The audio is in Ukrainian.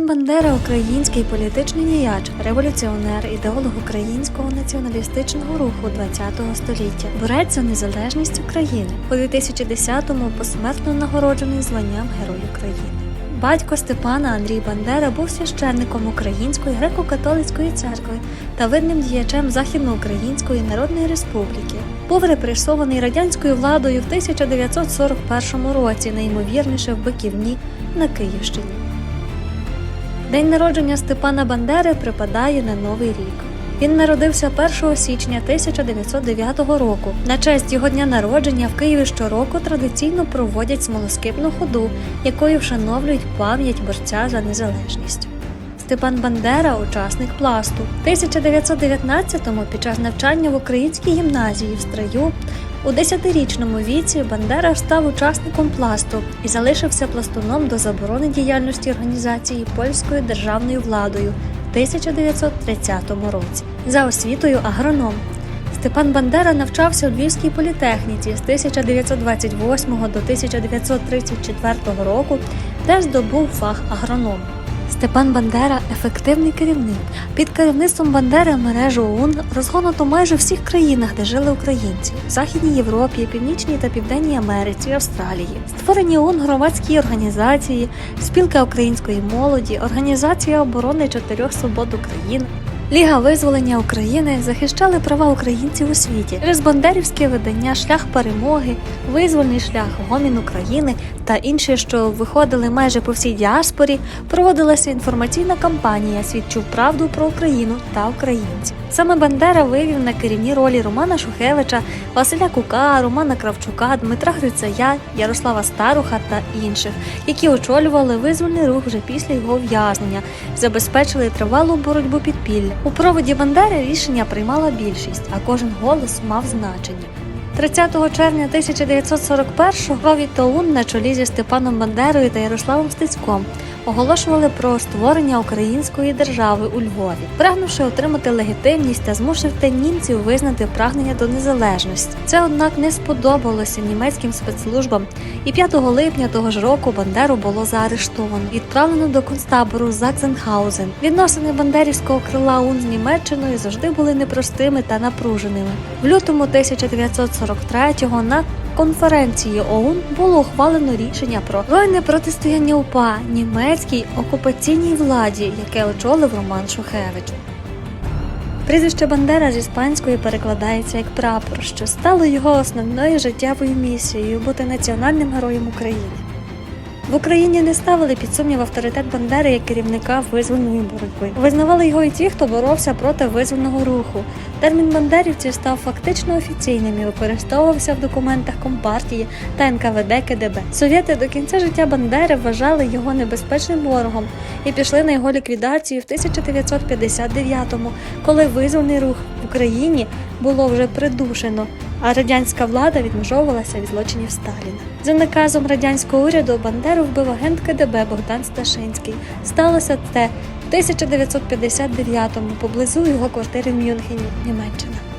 Бандера український політичний діяч, революціонер, ідеолог українського націоналістичного руху ХХ століття, борець за незалежність України. У 2010-му посмертно нагороджений званням Герой України. Батько Степана Андрій Бандера був священником Української греко-католицької церкви та видним діячем Західноукраїнської Народної Республіки. Був репресований радянською владою в 1941 році, найімовірніше в Биківні на Київщині. День народження Степана Бандери припадає на Новий рік. Він народився 1 січня 1909 року. На честь його дня народження в Києві щороку традиційно проводять смолоскипну ходу, якою вшановлюють пам'ять борця за незалежність. Степан Бандера учасник пласту. В 1919-му під час навчання в українській гімназії в строю у 10-річному віці Бандера став учасником пласту і залишився пластуном до заборони діяльності організації польською державною владою в 1930 році. За освітою агроном. Степан Бандера навчався у Львівській політехніці з 1928 до 1934 року, де здобув фах агроном. Степан Бандера ефективний керівник. Під керівництвом Бандери мережу ОУН розгонуто майже всіх країнах, де жили українці в Західній Європі, Північній та Південній Америці, Австралії. Створені ОУН громадські організації, спілка української молоді, Організація оборони чотирьох свобод України. Ліга визволення України захищали права українців у світі через бандерівське видання Шлях перемоги, визвольний шлях гомін України та інші, що виходили майже по всій діаспорі, проводилася інформаційна кампанія Свідчу правду про Україну та українців. Саме Бандера вивів на керівні ролі Романа Шухевича, Василя Кука, Романа Кравчука, Дмитра Грицая, Ярослава Старуха та інших, які очолювали визвольний рух вже після його ув'язнення, забезпечили тривалу боротьбу підпілля. У проводі Бандери рішення приймала більшість, а кожен голос мав значення. 30 червня 1941-го Рові на чолі зі Степаном Бандерою та Ярославом Стецьком оголошували про створення української держави у Львові, прагнувши отримати легітимність та змусити німців визнати прагнення до незалежності. Це, однак, не сподобалося німецьким спецслужбам, і 5 липня того ж року Бандеру було заарештовано, відправлено до концтабору Заксенхаузен. Відносини бандерівського крила УН з Німеччиною завжди були непростими та напруженими. В лютому 1943-го на конференції ОУН було ухвалено рішення про збройне протистояння УПА німецькій окупаційній владі, яке очолив Роман Шухевич. Прізвище Бандера з іспанської перекладається як прапор, що стало його основною життєвою місією бути національним героєм України. В Україні не ставили під сумнів авторитет Бандери як керівника визвольної боротьби. Визнавали його і ті, хто боровся проти визвольного руху. Термін бандерівців став фактично офіційним і використовувався в документах Компартії та НКВД КДБ. Совєти до кінця життя Бандери вважали його небезпечним ворогом і пішли на його ліквідацію в 1959-му, коли визвольний рух в Україні було вже придушено, а радянська влада відмежовувалася від злочинів Сталіна. За наказом радянського уряду Бандеру вбив агент КДБ Богдан Сташинський. Сталося в 1959-му поблизу його квартири в Мюнхені, Німеччина.